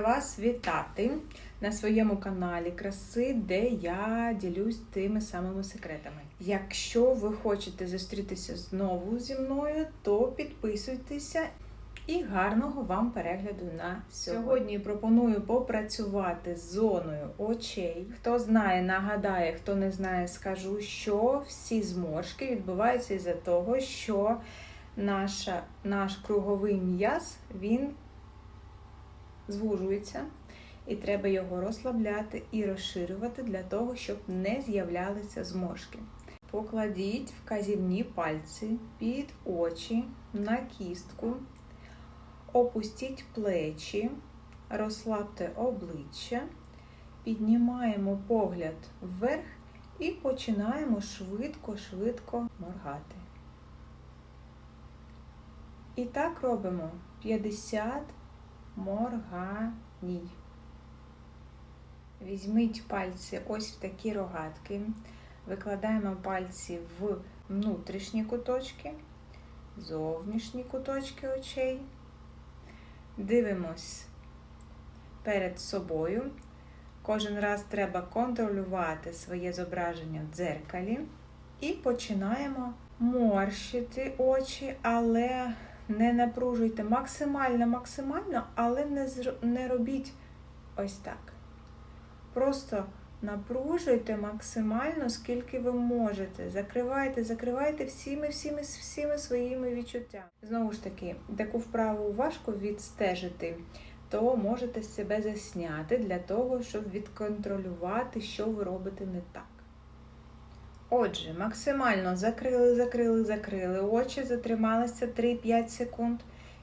Вас вітати на своєму каналі краси, де я ділюсь тими самими секретами. Якщо ви хочете зустрітися знову зі мною, то підписуйтеся і гарного вам перегляду на сьогодні. Сьогодні пропоную попрацювати з зоною очей. Хто знає, нагадає, хто не знає, скажу, що всі зморшки відбуваються із-за того, що наша, наш круговий м'яз він звужується, і треба його розслабляти і розширювати для того, щоб не з'являлися зморшки. Покладіть вказівні пальці під очі на кістку, опустіть плечі, розслабте обличчя, піднімаємо погляд вверх і починаємо швидко-швидко моргати. І так робимо 50 морганій. Візьміть пальці ось в такі рогатки, викладаємо пальці в внутрішні куточки, зовнішні куточки очей. Дивимось перед собою. Кожен раз треба контролювати своє зображення в дзеркалі. І починаємо морщити очі, але не напружуйте максимально, максимально, але не, не робіть ось так. Просто напружуйте максимально, скільки ви можете. Закривайте, закривайте всіми, всіми, всіми своїми відчуттями. Знову ж таки, таку вправу важко відстежити, то можете себе засняти для того, щоб відконтролювати, що ви робите не так. Отже, максимально закрили, закрили, закрили. Очі затрималися 3-5 секунд.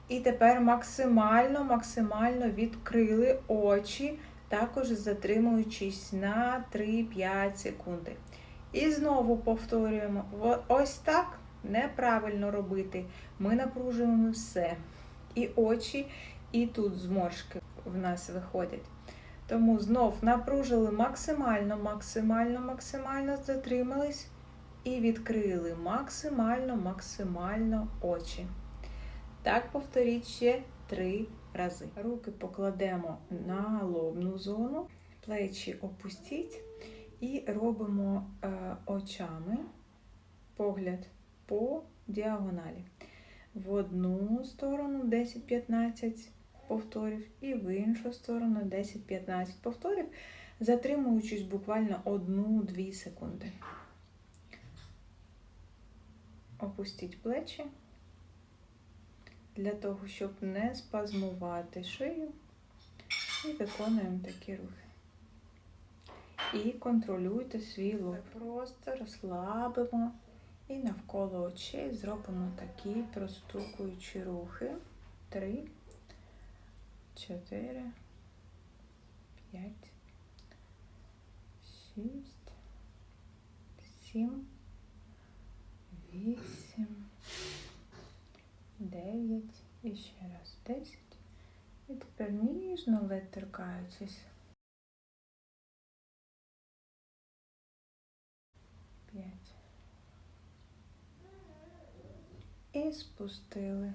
І тепер максимально, максимально відкрили очі, також затримуючись на 3-5 секунди. І знову повторюємо: ось так неправильно робити. Ми напружуємо все. І очі, і тут зморшки в нас виходять. Тому знов напружили максимально, максимально, максимально затримались і відкрили максимально, максимально очі. Так повторіть ще три рази. Руки покладемо на лобну зону, плечі опустіть і робимо е, очами погляд по діагоналі. В одну сторону 10-15 повторів, і в іншу сторону 10-15 повторів, затримуючись буквально 1-2 секунди. Опустіть плечі для того, щоб не спазмувати шию, і виконуємо такі рухи. І контролюйте свій лоб. Просто розслабимо і навколо очей зробимо такі простукуючі рухи. Три чотири, п'ять, шість, сім, вісім, дев'ять і ще раз десять. І тепер ніжно ледь торкаючись. П'ять. І спустили.